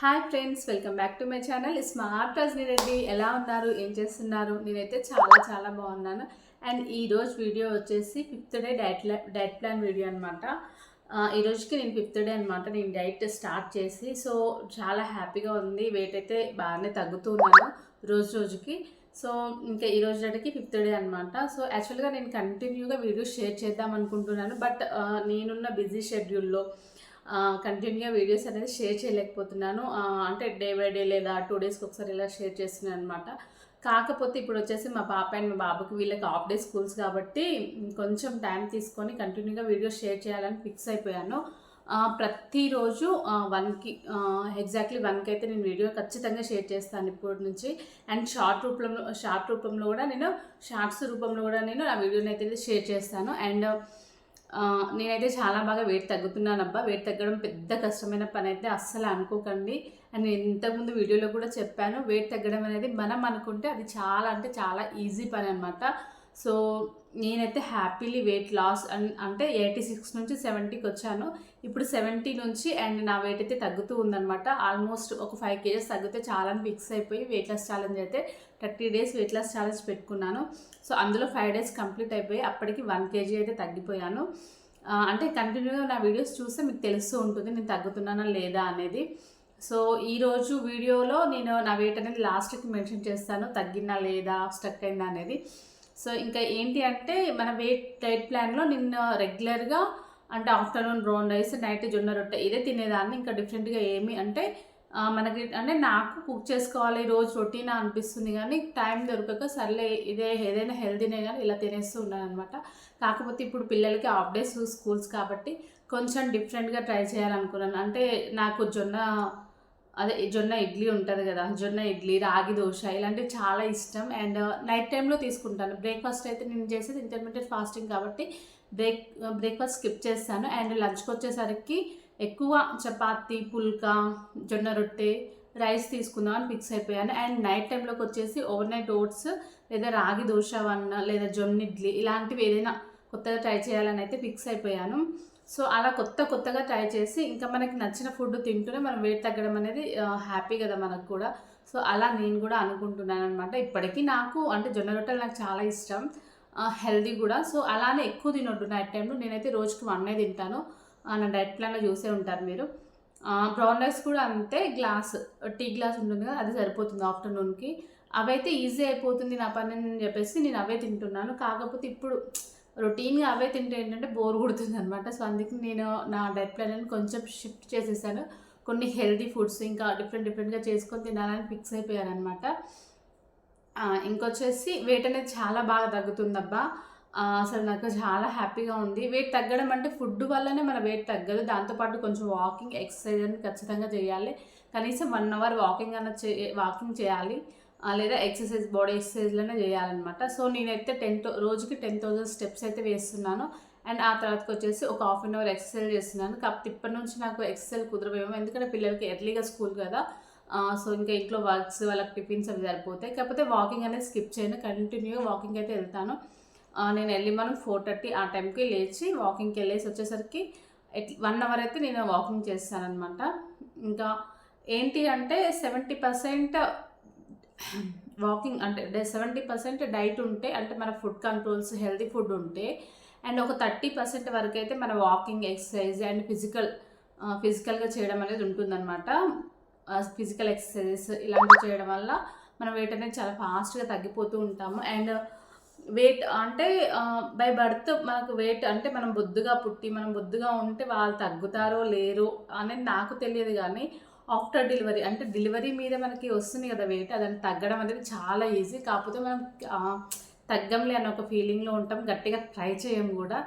Hi friends welcome back to my channel smart Rajani Reddy ఎలా ఉన్నారు? ఏం చేస్తున్నారు? నేనైతే చాలా చాలా బాగున్నాను. అండ్ ఈరోజు వీడియో వచ్చేసి fifth day diet diet plan video అనమాట ఈ రోజుకి నేను ఫిఫ్త్ డే అనమాట నేను డైట్ స్టార్ట్ చేసి సో చాలా హ్యాపీగా ఉంది. వెయిట్ అయితే బాగానే తగ్గుతున్నాను రోజు రోజుకి. సో ఇంకా ఈ రోజు నాటికి ఫిఫ్త్ డే అనమాట సో యాక్చువల్గా నేను కంటిన్యూగా వీడియోస్ షేర్ చేద్దాం అనుకుంటున్నాను. బట్ నేనున్న బిజీ షెడ్యూల్లో కంటిన్యూగా వీడియోస్ అనేది షేర్ చేయలేకపోతున్నాను. అంటే డే బై డే లేదా టూ డేస్కి ఒకసారి ఇలా షేర్ చేస్తున్నాను అనమాట కాకపోతే ఇప్పుడు వచ్చేసి మా పాప అండ్ మా బాబుకి వీళ్ళకి హాఫ్ డే స్కూల్స్ కాబట్టి కొంచెం టైం తీసుకొని కంటిన్యూగా వీడియోస్ షేర్ చేయాలని ఫిక్స్ అయిపోయాను. ప్రతిరోజు వన్కి ఎగ్జాక్ట్లీ వన్కి అయితే నేను వీడియో ఖచ్చితంగా షేర్ చేస్తాను ఇప్పటి నుంచి. అండ్ షార్ట్ రూపంలో షార్ట్ రూపంలో కూడా నేను షార్ట్స్ రూపంలో కూడా నేను ఆ వీడియోని అయితే షేర్ చేస్తాను. అండ్ నేనైతే చాలా బాగా వెయిట్ తగ్గుతున్నాను అబ్బా వెయిట్ తగ్గడం పెద్ద కష్టమైన పని అయితే అస్సలు అనుకోకండి. అండ్ నేను ఇంతకుముందు వీడియోలో కూడా చెప్పాను వెయిట్ తగ్గడం అనేది మనం అనుకుంటే అది చాలా అంటే చాలా ఈజీ పని అనమాట సో నేనైతే హ్యాపీలీ వెయిట్ లాస్ అంటే ఎయిటీ సిక్స్ నుంచి సెవెంటీకి వచ్చాను ఇప్పుడు సెవెంటీ నుంచి అండ్ నా వెయిట్ అయితే తగ్గుతూ ఉందన్నమాట. ఆల్మోస్ట్ ఒక ఫైవ్ కేజెస్ తగ్గితే చాలా ఫిక్స్ అయిపోయి వెయిట్ లాస్ ఛాలెంజ్ అయితే thirty days weight loss challenge పెట్టుకున్నాను. సో అందులో ఫైవ్ డేస్ కంప్లీట్ అయిపోయి అప్పటికి వన్ కేజీ అయితే తగ్గిపోయాను. అంటే కంటిన్యూగా నా వీడియోస్ చూస్తే మీకు తెలుస్తూ ఉంటుంది నేను తగ్గుతున్నానా లేదా అనేది. సో ఈరోజు వీడియోలో నేను నా వెయిట్ అనేది లాస్ట్కి మెన్షన్ చేస్తాను. తగ్గినా లేదా స్టక్ అయిందా అనేది. సో ఇంకా ఏంటి అంటే మన వెయిట్ డైట్ ప్లాన్లో నిన్న రెగ్యులర్గా అంటే ఆఫ్టర్నూన్ బ్రౌన్ రైస్ నైట్ జొన్న రొట్టె ఇదే తినేదాన్ని. ఇంకా డిఫరెంట్గా ఏమి అంటే మనకి అంటే నాకు కుక్ చేసుకోవాలి రోజు రొటీన్ అనిపిస్తుంది కానీ టైం దొరకక సర్లే ఇదే ఏదైనా హెల్తీనే కానీ ఇలా తినేస్తూ ఉన్నాను అనమాట కాకపోతే ఇప్పుడు పిల్లలకి హాఫ్ డేస్ స్కూల్స్ కాబట్టి కొంచెం డిఫరెంట్గా ట్రై చేయాలనుకున్నాను. అంటే నాకు జొన్న అదే జొన్న ఇడ్లీ ఉంటుంది కదా జొన్న ఇడ్లీ రాగి దోశ ఇలాంటివి చాలా ఇష్టం. అండ్ uh, నైట్ టైంలో తీసుకుంటాను. బ్రేక్ఫాస్ట్ అయితే నేను చేసేది ఇంటర్మీడియట్ ఫాస్టింగ్ కాబట్టి బ్రేక్ బ్రేక్ఫాస్ట్ స్కిప్ చేస్తాను. అండ్ లంచ్కి వచ్చేసరికి ఎక్కువ చపాతి పుల్కా జొన్న రొట్టె రైస్ తీసుకుందాం అని ఫిక్స్ అయిపోయాను. అండ్ నైట్ టైంలోకి వచ్చేసి ఓవర్ నైట్ ఓట్స్ లేదా రాగి దోశ వన్న లేదా జొన్న ఇడ్లీ ఇలాంటివి ఏదైనా కొత్తగా ట్రై చేయాలని అయితే ఫిక్స్ అయిపోయాను. సో అలా కొత్త కొత్తగా ట్రై చేసి ఇంకా మనకి నచ్చిన ఫుడ్ తింటూనే మనం వెయిట్ తగ్గడం అనేది హ్యాపీ కదా మనకు కూడా. సో అలా నేను కూడా అనుకుంటున్నాను అనమాట ఇప్పటికీ నాకు అంటే జొన్న రొట్టెలు నాకు చాలా ఇష్టం. హెల్దీ కూడా. సో అలానే ఎక్కువ తినొద్దు నైట్ టైంలో నేనైతే రోజుకి వన్నే తింటాను. నా డైట్ ప్లాన్లో చూసే ఉంటారు మీరు. బ్రౌన్ రైస్ కూడా అంతే గ్లాస్ టీ గ్లాస్ ఉంటుంది కదా అది సరిపోతుంది ఆఫ్టర్నూన్కి అవైతే ఈజీ అయిపోతుంది నా పని అని చెప్పేసి నేను అవే తింటున్నాను. కాకపోతే ఇప్పుడు రొటీన్గా అవే తింటే ఏంటంటే బోర్ కొడుతుంది అనమాట సో అందుకే నేను నా డైట్ ప్లాన్ కొంచెం షిఫ్ట్ చేసేసాను. కొన్ని హెల్తీ ఫుడ్స్ ఇంకా డిఫరెంట్ డిఫరెంట్గా చేసుకొని తినాలని ఫిక్స్ అయిపోయాను అనమాట ఇంకొచ్చేసి వెయిట్ అనేది చాలా బాగా తగ్గుతుందబ్బా. అసలు నాకు చాలా హ్యాపీగా ఉంది. వెయిట్ తగ్గడం అంటే ఫుడ్ వల్లనే మన వెయిట్ తగ్గదు. దాంతోపాటు కొంచెం వాకింగ్ ఎక్సర్సైజ్ అని ఖచ్చితంగా చేయాలి. కనీసం వన్ అవర్ వాకింగ్ అన్న చే వాకింగ్ చేయాలి. లేదా ఎక్సర్సైజ్ బాడీ ఎక్సర్సైజ్లోనే చేయాలన్నమాట. సో నేనైతే టెన్ రోజుకి టెన్ థౌసండ్ స్టెప్స్ అయితే వేస్తున్నాను. అండ్ ఆ తర్వాతకి వచ్చేసి ఒక హాఫ్ అన్ అవర్ ఎక్సర్సైజ్ చేస్తున్నాను. కాకపోతే ఇప్పటి నుంచి నాకు ఎక్సర్సైజ్ కుదరవేమో ఎందుకంటే పిల్లలకి ఎర్లీగా స్కూల్ కదా. సో ఇంకా ఇంట్లో వర్క్స్ వాళ్ళకి టిఫిన్స్ అవి సరిపోతాయి. కాకపోతే వాకింగ్ అనేది స్కిప్ చేయను. కంటిన్యూగా వాకింగ్ అయితే వెళ్తాను. నేను ఎర్లీ మార్నింగ్ ఫోర్ థర్టీ ఆ టైంకి లేచి వాకింగ్కి వెళ్ళేసి వచ్చేసరికి ఎట్ వన్ అవర్ అయితే నేను వాకింగ్ చేస్తానమాట ఇంకా ఏంటి అంటే సెవెంటీ పర్సెంట్ వాకింగ్ అంటే సెవెంటీ పర్సెంట్ డైట్ ఉంటే అంటే మన ఫుడ్ కంట్రోల్స్ హెల్తీ ఫుడ్ ఉంటే అండ్ ఒక థర్టీ పర్సెంట్ వరకు అయితే మన వాకింగ్ ఎక్సర్సైజ్ అండ్ ఫిజికల్ ఫిజికల్గా చేయడం అనేది ఉంటుందన్నమాట. ఫిజికల్ ఎక్సర్సైజెస్ ఇలాంటివి చేయడం వల్ల మన వెయిట్ అనేది చాలా ఫాస్ట్గా తగ్గిపోతూ ఉంటాము. అండ్ వెయిట్ అంటే బై బర్త్ మనకు వెయిట్ అంటే మనం బొద్దుగా పుట్టి మనం బొద్దుగా ఉంటే వాళ్ళు తగ్గుతారో లేరో అనేది నాకు తెలియదు కానీ ఆఫ్టర్ డెలివరీ అంటే డెలివరీ మీద మనకి వస్తుంది కదా వెయిట్ అదని తగ్గడం అనేది చాలా ఈజీ. కాకపోతే మనం తగ్గంలే అన్న ఒక ఫీలింగ్లో ఉంటాం గట్టిగా ట్రై చేయం కూడా.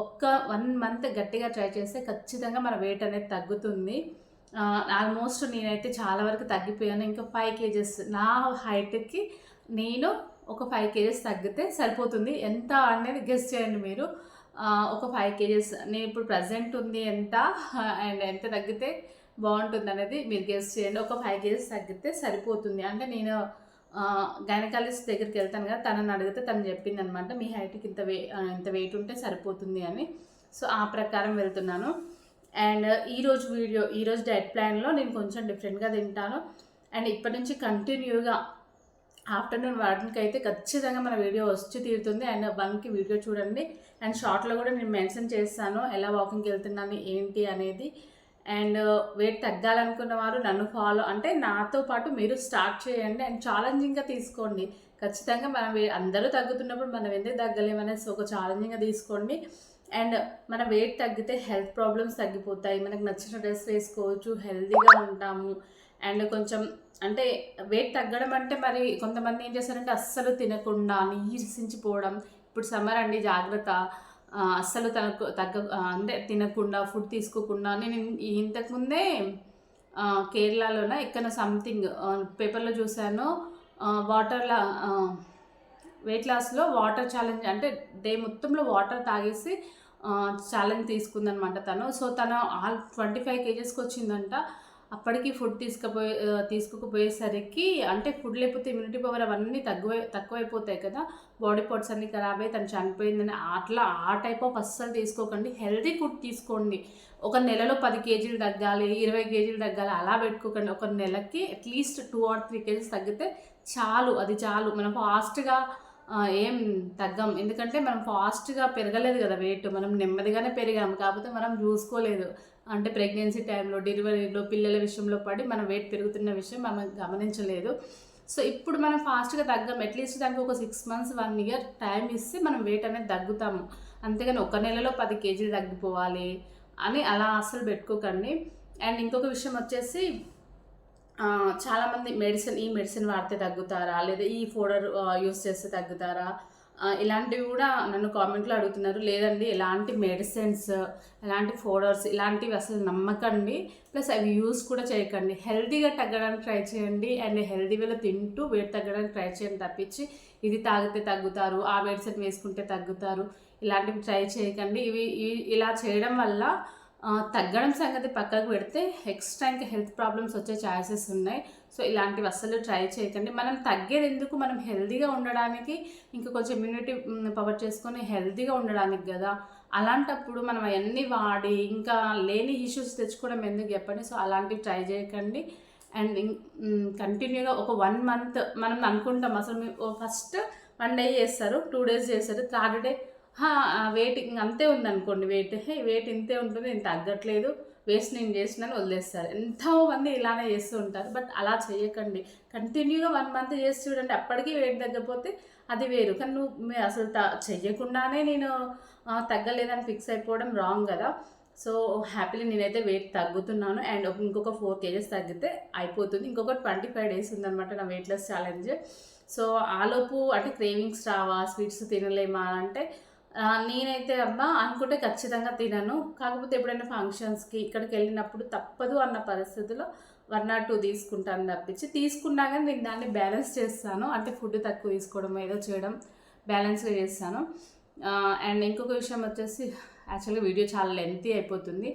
ఒక్క వన్ మంత్ గట్టిగా ట్రై చేస్తే ఖచ్చితంగా మన వెయిట్ అనేది తగ్గుతుంది. ఆల్మోస్ట్ నేనైతే చాలా వరకు తగ్గిపోయాను. ఇంకా ఫైవ్ కేజెస్ నా హైట్కి నేను ఒక ఫైవ్ కేజెస్ తగ్గితే సరిపోతుంది. ఎంత అనేది గెస్ చేయండి మీరు. ఒక ఫైవ్ కేజెస్ నేను ఇప్పుడు ప్రజెంట్ ఉంది ఎంత అండ్ ఎంత తగ్గితే బాగుంటుంది అనేది మీరు గెస్ చేయండి. ఒక ఫైవ్ కేజీస్ తగ్గితే సరిపోతుంది. అంటే నేను గైనకాలజిస్ట్ దగ్గరికి వెళ్తాను కదా తనని అడిగితే తను చెప్పింది అనమాట మీ హైట్కి ఇంత వే ఇంత వెయిట్ ఉంటే సరిపోతుంది అని. సో ఆ ప్రకారం వెళ్తున్నాను. అండ్ ఈరోజు వీడియో ఈరోజు డైట్ ప్లాన్లో నేను కొంచెం డిఫరెంట్గా తింటాను. అండ్ ఇప్పటి నుంచి కంటిన్యూగా ఆఫ్టర్నూన్ వాటికి అయితే ఖచ్చితంగా మన వీడియో వచ్చి తీరుతుంది. అండ్ వన్కి వీడియో చూడండి. అండ్ షార్ట్లో కూడా నేను మెన్షన్ చేస్తాను ఎలా వాకింగ్కి వెళ్తున్నాను ఏంటి అనేది. అండ్ uh, వెయిట్ తగ్గాలనుకున్న వారు నన్ను ఫాలో అంటే నాతో పాటు మీరు స్టార్ట్ చేయండి అండ్ ఛాలెంజింగ్గా తీసుకోండి. ఖచ్చితంగా మనం వే- అందరూ తగ్గుతున్నప్పుడు మనం ఎందుకు తగ్గలేమనేసి ఒక ఛాలెంజింగ్గా తీసుకోండి. అండ్ మన వెయిట్ తగ్గితే హెల్త్ ప్రాబ్లమ్స్ తగ్గిపోతాయి. మనకు నచ్చిన డ్రెస్ వేసుకోవచ్చు హెల్తీగా ఉంటాము. అండ్ కొంచెం అంటే వెయిట్ తగ్గడం అంటే మరి కొంతమంది ఏం చేస్తారంటే అస్సలు తినకుండా నీరసించిపోవడం. ఇప్పుడు సమ్మర్ అండి జాగ్రత్త. అస్సలు తనకు తగ్గ అంటే తినకుండా ఫుడ్ తీసుకోకుండా నేను ఇంతకుముందే కేరళలోన ఎక్కడ సంథింగ్ పేపర్లో చూశాను. వాటర్లా వెయిట్ లాస్లో వాటర్ ఛాలెంజ్ అంటే డే మొత్తంలో వాటర్ తాగేసి ఛాలెంజ్ తీసుకుందనమాట తను. సో తను ఆల్ ట్వంటీ ఫైవ్ కేజెస్కి వచ్చిందంట. అప్పటికి ఫుడ్ తీసుకుపోయే తీసుకోకపోయేసరికి అంటే ఫుడ్ లేకపోతే ఇమ్యూనిటీ పవర్ అవన్నీ తక్కువ తక్కువైపోతాయి కదా. బాడీ పార్ట్స్ అన్నీ ఖరాబ్ అయ్యి తను చనిపోయిందని అట్లా ఆ టైప్ ఆఫ్ అస్సలు తీసుకోకండి. హెల్తీ ఫుడ్ తీసుకోండి. ఒక నెలలో పది కేజీలు తగ్గాలి ఇరవై కేజీలు తగ్గాలి అలా పెట్టుకోకండి. ఒక నెలకి at least two or three KGs తగ్గితే చాలు అది చాలు. మనం ఫాస్ట్గా ఏం తగ్గం. ఎందుకంటే మనం ఫాస్ట్గా పెరగలేదు కదా వెయిట్. మనం నెమ్మదిగానే పెరిగాము కాకపోతే మనం చూసుకోలేదు. అంటే ప్రెగ్నెన్సీ టైంలో డెలివరీలో పిల్లల విషయంలో పడి మన వెయిట్ పెరుగుతున్న విషయం మనం గమనించలేదు. సో ఇప్పుడు మనం ఫాస్ట్గా తగ్గం అట్లీస్ట్ దానికి ఒక six months one year time ఇస్తే మనం వెయిట్ అనేది తగ్గుతాము. అంతేగాని ఒక నెలలో పది కేజీలు తగ్గిపోవాలి అని అలా అస్సలు పెట్టుకోకండి. అండ్ ఇంకొక విషయం వచ్చేసి చాలామంది మెడిసిన్ ఈ మెడిసిన్ వాడితే తగ్గుతారా? లేదా ఈ ఫోడర్ యూస్ చేస్తే తగ్గుతారా? ఇలాంటివి కూడా నన్ను కామెంట్లో అడుగుతున్నారు. లేదండి ఎలాంటి మెడిసిన్స్ ఎలాంటి ఫోడర్స్ ఇలాంటివి అసలు నమ్మకండి. ప్లస్ అవి యూస్ కూడా చేయకండి. హెల్తీగా తగ్గడానికి ట్రై చేయండి. అండ్ హెల్తీ వేలో తింటూ వెయిట్ తగ్గడానికి ట్రై చేయండి తప్పించి. ఇది తాగితే తగ్గుతారు ఆ మెడిసిన్ వేసుకుంటే తగ్గుతారు. ఇలాంటివి ట్రై చేయకండి. ఇవి ఇలా చేయడం వల్ల తగ్గడం సంగతి పక్కకు పెడితే ఎక్స్ట్రా ఇంకా హెల్త్ ప్రాబ్లమ్స్ వచ్చే ఛాన్సెస్ ఉన్నాయి. సో ఇలాంటివి అస్సలు ట్రై చేయకండి. మనం తగ్గేది ఎందుకు? మనం హెల్దీగా ఉండడానికి ఇంకా కొంచెం ఇమ్యూనిటీ పవర్ చేసుకొని హెల్దీగా ఉండడానికి కదా. అలాంటప్పుడు మనం అవన్నీ వాడి ఇంకా లేని ఇష్యూస్ తెచ్చుకోవడం ఎందుకు చెప్పండి? సో అలాంటివి ట్రై చేయకండి. అండ్ కంటిన్యూగా ఒక వన్ మంత్ మనం అనుకుంటాం. అసలు ఫస్ట్ వన్ డే చేస్తారు టూ డేస్ చేస్తారు థర్డ్ డే వెయిట్ ఇంక అంతే ఉందనుకోండి వెయిట్ హే వెయిట్ ఇంతే ఉంటుంది నేను తగ్గట్లేదు. వేస్ట్ నేను చేసినాను వదిలేస్తారు. ఎంతో మంది ఇలానే చేస్తూ ఉంటారు. బట్ అలా చేయకండి. కంటిన్యూగా వన్ మంత్ చేసి చూడండి అప్పటికీ వెయిట్ తగ్గపోతే అది వేరు. కానీ నువ్వు అసలు త చెయ్యకుండానే నేను తగ్గలేదని ఫిక్స్ అయిపోవడం రాంగ్ కదా. సో హ్యాపీలీ నేనైతే వెయిట్ తగ్గుతున్నాను. అండ్ ఇంకొక ఫోర్ కేజెస్ తగ్గితే అయిపోతుంది. ఇంకొక ట్వంటీ ఫైవ్ డేస్ ఉందన్నమాట నా వెయిట్ లెస్ ఛాలెంజ్. సో ఆలోపు అంటే క్రేవింగ్స్ రావా స్వీట్స్ తినలేమా అంటే నేనైతే అబ్బా అనుకుంటే ఖచ్చితంగా తినను. కాకపోతే ఎప్పుడైనా ఫంక్షన్స్కి ఇక్కడికి వెళ్ళినప్పుడు తప్పదు అన్న పరిస్థితిలో వన్ ఆర్ టూ తీసుకుంటాను తప్పించి తీసుకున్నా కానీ నేను దాన్ని బ్యాలెన్స్ చేస్తాను. అంటే ఫుడ్ తక్కువ తీసుకోవడం ఏదో చేయడం బ్యాలెన్స్గా చేస్తాను. అండ్ ఇంకొక విషయం వచ్చేసి యాక్చువల్గా వీడియో చాలా లెంతీ అయిపోతుంది.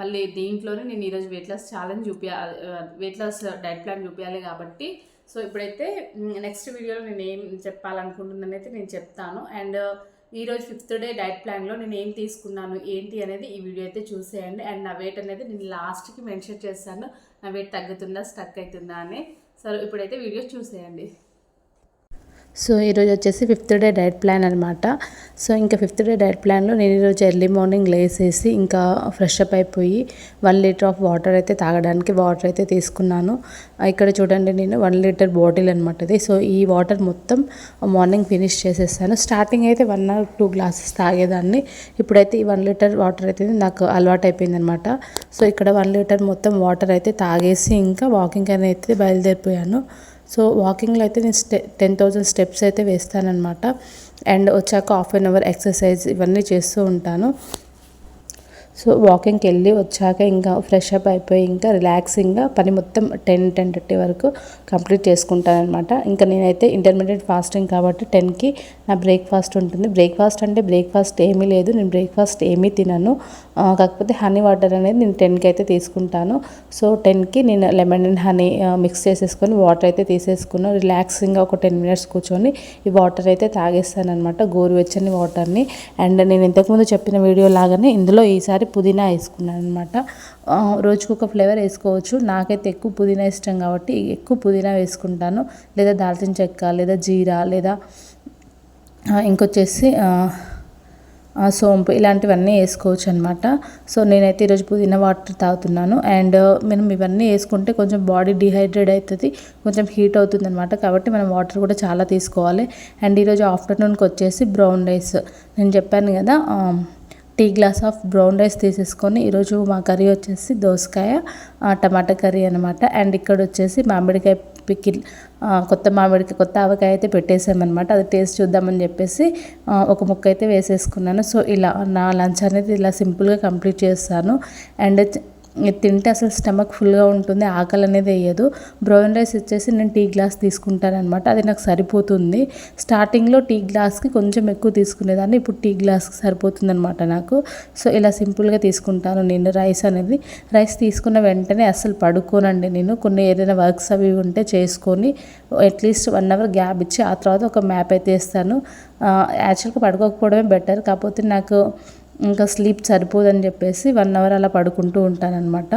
మళ్ళీ దీంట్లోనే నేను ఈరోజు వెయిట్ లాస్ ఛాలెంజ్ చూపించాలి వెయిట్ లాస్ డైట్ ప్లాన్ చూపించాలి కాబట్టి. సో ఇప్పుడైతే నెక్స్ట్ వీడియోలో నేను ఏం చెప్పాలనుకుంటున్నానైతే నేను చెప్తాను. అండ్ ఈరోజు ఫిఫ్త్ డే డైట్ ప్లాన్లో నేను ఏం తీసుకున్నాను ఏంటి అనేది ఈ వీడియో అయితే చూసేయండి. అండ్ నా వెయిట్ అనేది నేను లాస్ట్కి మెన్షన్ చేస్తాను నా వెయిట్ తగ్గుతుందా స్టక్ అవుతుందా అని. సరే ఇప్పుడైతే వీడియో చూసేయండి. సో ఈరోజు వచ్చేసి ఫిఫ్త్ డే డైట్ ప్లాన్ అనమాట సో ఇంకా ఫిఫ్త్ డే డైట్ ప్లాన్లో నేను ఈరోజు ఎర్లీ మార్నింగ్ లేసేసి ఇంకా ఫ్రెష్ అప్ అయిపోయి వన్ లీటర్ ఆఫ్ వాటర్ అయితే తాగడానికి వాటర్ అయితే తీసుకున్నాను. ఇక్కడ చూడండి నేను వన్ లీటర్ బాటిల్ అనమాట ఇది. సో ఈ వాటర్ మొత్తం మార్నింగ్ ఫినిష్ చేసేసాను. స్టార్టింగ్ అయితే వన్ ఆర్ టూ గ్లాసెస్ తాగేదాన్ని. ఇప్పుడైతే ఈ వన్ లీటర్ వాటర్ అయితే నాకు అలవాటు అయిపోయింది అనమాట సో ఇక్కడ వన్ లీటర్ మొత్తం వాటర్ అయితే తాగేసి ఇంకా వాకింగ్ అనేది అయితే బయలుదేరిపోయాను. సో వాకింగ్లో అయితే నేను స్టె టెన్ థౌజండ్ స్టెప్స్ అయితే వేస్తానన్నమాట. అండ్ వచ్చాక హాఫ్ అన్ అవర్ ఎక్సర్సైజ్ ఇవన్నీ చేస్తూ ఉంటాను. సో వాకింగ్కి వెళ్ళి వచ్చాక ఇంకా ఫ్రెష్ అప్ అయిపోయి ఇంకా రిలాక్సింగ్గా పని మొత్తం టెన్ టెన్ థర్టీ వరకు కంప్లీట్ చేసుకుంటానమాట ఇంకా నేనైతే ఇంటర్మీడియట్ ఫాస్టింగ్ కాబట్టి టెన్కి నా బ్రేక్ఫాస్ట్ ఉంటుంది. బ్రేక్ఫాస్ట్ అంటే బ్రేక్ఫాస్ట్ ఏమీ లేదు. నేను బ్రేక్ఫాస్ట్ ఏమీ తినను. కాకపోతే హనీ వాటర్ అనేది నేను టెన్కి అయితే తీసుకుంటాను. సో టెన్కి నేను లెమన్ అండ్ హనీ మిక్స్ చేసేసుకొని వాటర్ అయితే తీసేసుకున్నాను రిలాక్సింగ్గా ఒక టెన్ మినిట్స్ కూర్చొని ఈ వాటర్ అయితే తాగేస్తానమాట గోరువెచ్చని వాటర్ని అండ్ నేను ఇంతకుముందు చెప్పిన వీడియో లాగానే ఇందులో ఈసారి ఒకసారి పుదీనా వేసుకున్నాను అనమాట రోజుకు ఒక ఫ్లేవర్ వేసుకోవచ్చు. నాకైతే ఎక్కువ పుదీనా ఇష్టం కాబట్టి ఎక్కువ పుదీనా వేసుకుంటాను. లేదా దాల్చిన చెక్క లేదా జీరా లేదా ఇంకొచ్చేసి సోంపు ఇలాంటివన్నీ వేసుకోవచ్చు అనమాట సో నేనైతే ఈరోజు పుదీనా వాటర్ తాగుతున్నాను. అండ్ మనం ఇవన్నీ వేసుకుంటే కొంచెం బాడీ డిహైడ్రేట్ అవుతుంది కొంచెం హీట్ అవుతుంది అనమాట కాబట్టి మనం వాటర్ కూడా చాలా తీసుకోవాలి. అండ్ ఈరోజు ఆఫ్టర్నూన్కి వచ్చేసి బ్రౌన్ రైస్. నేను చెప్పాను కదా tea glass of brown rice తీసేసుకొని ఈరోజు మా కర్రీ వచ్చేసి దోసకాయ టమాటా కర్రీ అనమాట అండ్ ఇక్కడ వచ్చేసి మామిడికాయ పికిల్ కొత్త మామిడికాయ కొత్త ఆవకాయ అయితే పెట్టేసామన్నమాట అది టేస్ట్ చూద్దామని చెప్పేసి ఒక ముక్క అయితే వేసేసుకున్నాను. సో ఇలా నా లంచ్ అనేది ఇలా సింపుల్గా కంప్లీట్ చేస్తాను. అండ్ తింటే అసలు స్టమక్ ఫుల్గా ఉంటుంది ఆకలి అనేది వేయదు. బ్రౌన్ రైస్ వచ్చేసి నేను టీ గ్లాస్ తీసుకుంటాను అనమాట అది నాకు సరిపోతుంది. స్టార్టింగ్లో టీ గ్లాస్కి కొంచెం ఎక్కువ తీసుకునేదాన్ని ఇప్పుడు టీ గ్లాస్కి సరిపోతుంది అనమాట నాకు. సో ఇలా సింపుల్గా తీసుకుంటాను నేను రైస్ అనేది. రైస్ తీసుకున్న వెంటనే అసలు పడుకోనండి నేను. కొన్ని ఏదైనా వర్క్స్ అవి ఉంటే చేసుకొని అట్లీస్ట్ వన్ అవర్ గ్యాప్ ఇచ్చి ఆ తర్వాత ఒక మ్యాప్ అయితే వేస్తాను. యాక్చువల్గా పడుకోకపోవడమే బెటర్ కాకపోతే నాకు ఇంకా స్లీప్ సరిపోదని చెప్పేసి వన్ అవర్ అలా పడుకుంటూ ఉంటానన్నమాట.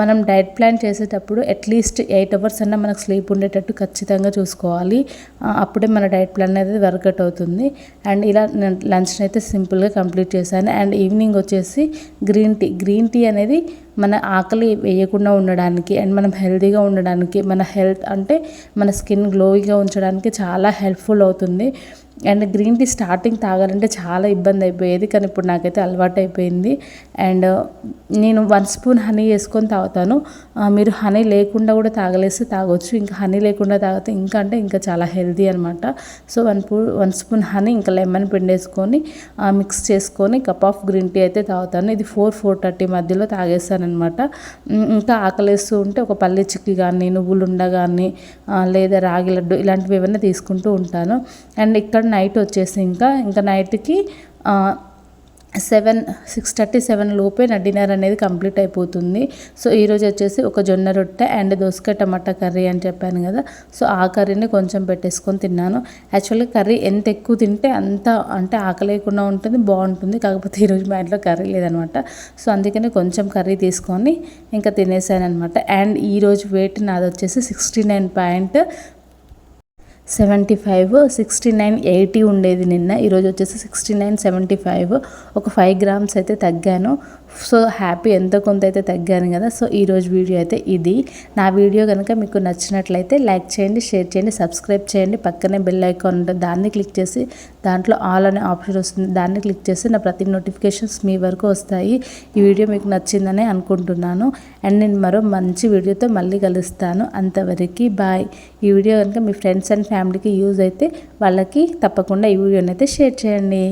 మనం డైట్ ప్లాన్ చేసేటప్పుడు అట్లీస్ట్ ఎయిట్ అవర్స్ అన్నా మనకు స్లీప్ ఉండేటట్టు ఖచ్చితంగా చూసుకోవాలి. అప్పుడే మన డైట్ ప్లాన్ అనేది వర్కౌట్ అవుతుంది. అండ్ ఇలా లంచ్ని అయితే సింపుల్గా కంప్లీట్ చేశాను. అండ్ ఈవినింగ్ వచ్చేసి గ్రీన్ టీ గ్రీన్ టీ అనేది మన ఆకలి వేయకుండా ఉండడానికి అండ్ మనం హెల్తీగా ఉండడానికి మన హెల్త్ అంటే మన స్కిన్ గ్లోయిగా ఉంచడానికి చాలా హెల్ప్ఫుల్ అవుతుంది. అండ్ గ్రీన్ టీ స్టార్టింగ్ తాగాలంటే చాలా ఇబ్బంది అయిపోయేది కానీ ఇప్పుడు నాకైతే అలవాటు అయిపోయింది. అండ్ నేను వన్ స్పూన్ హనీ వేసుకొని తాగుతాను. మీరు హనీ లేకుండా కూడా తాగలేసి తాగొచ్చు. ఇంకా హనీ లేకుండా తాగితే ఇంకా అంటే ఇంకా చాలా హెల్తీ అనమాట సో వన్ పూ వన్ స్పూన్ హనీ ఇంకా లెమన్ పిండేసుకొని మిక్స్ చేసుకొని కప్ ఆఫ్ గ్రీన్ టీ అయితే తాగుతాను. ఇది ఫోర్ ఫోర్ థర్టీ మధ్యలో తాగేస్తానమాట ఇంకా ఆకలేస్తూ ఉంటే ఒక పల్లి చిక్కి కానీ నువ్వులుండ కానీ లేదా రాగి లడ్డు ఇలాంటివి ఏమైనా తీసుకుంటూ ఉంటాను. అండ్ ఇక్కడ నైట్ వచ్చేసి ఇంకా ఇంకా నైట్కి సెవెన్ సిక్స్ థర్టీ సెవెన్ లోపే నా డిన్నర్ అనేది కంప్లీట్ అయిపోతుంది. సో ఈరోజు వచ్చేసి ఒక జొన్న రొట్టె అండ్ దోసకాయ టమాటా కర్రీ అని చెప్పాను కదా. సో ఆ కర్రీని కొంచెం పెట్టేసుకొని తిన్నాను. యాక్చువల్గా కర్రీ ఎంత ఎక్కువ తింటే అంత అంటే ఆకలేకుండా ఉంటుంది బాగుంటుంది. కాకపోతే ఈరోజు మా ఇంట్లో కర్రీ లేదనమాట. సో అందుకని కొంచెం కర్రీ తీసుకొని ఇంకా తినేసాను అనమాట అండ్ ఈరోజు వెయిట్ నాది వచ్చేసి sixty nine point seventy five sixty nine eighty ఉండేది నిన్న. ఈరోజు వచ్చేసి సిక్స్టీ నైన్ సెవెంటీ ఫైవ్. ఒక ఫైవ్ గ్రామ్స్ అయితే తగ్గాను. సో హ్యాపీ ఎంత కొంత అయితే తగ్గాను కదా సో ఈరోజు వీడియో అయితే ఇది. నా వీడియో కనుక మీకు నచ్చినట్లయితే లైక్ చేయండి షేర్ చేయండి సబ్స్క్రైబ్ చేయండి. పక్కనే బెల్ ఐకాన్ ఉంటుంది దాన్ని క్లిక్ చేసి దాంట్లో ఆల్ అనే ఆప్షన్ వస్తుంది దాన్ని క్లిక్ చేసి నా ప్రతి నోటిఫికేషన్స్ మీ వరకు వస్తాయి. ఈ వీడియో మీకు నచ్చిందని అనుకుంటున్నాను. అండ్ నేను మరో మంచి వీడియోతో మళ్ళీ కలుస్తాను. అంతవరకు బాయ్. ఈ వీడియో కనుక మీ ఫ్రెండ్స్ అండ్ ఫ్యామిలీకి యూజ్ అయితే వాళ్ళకి తప్పకుండా ఈ వీడియోని అయితే షేర్ చేయండి.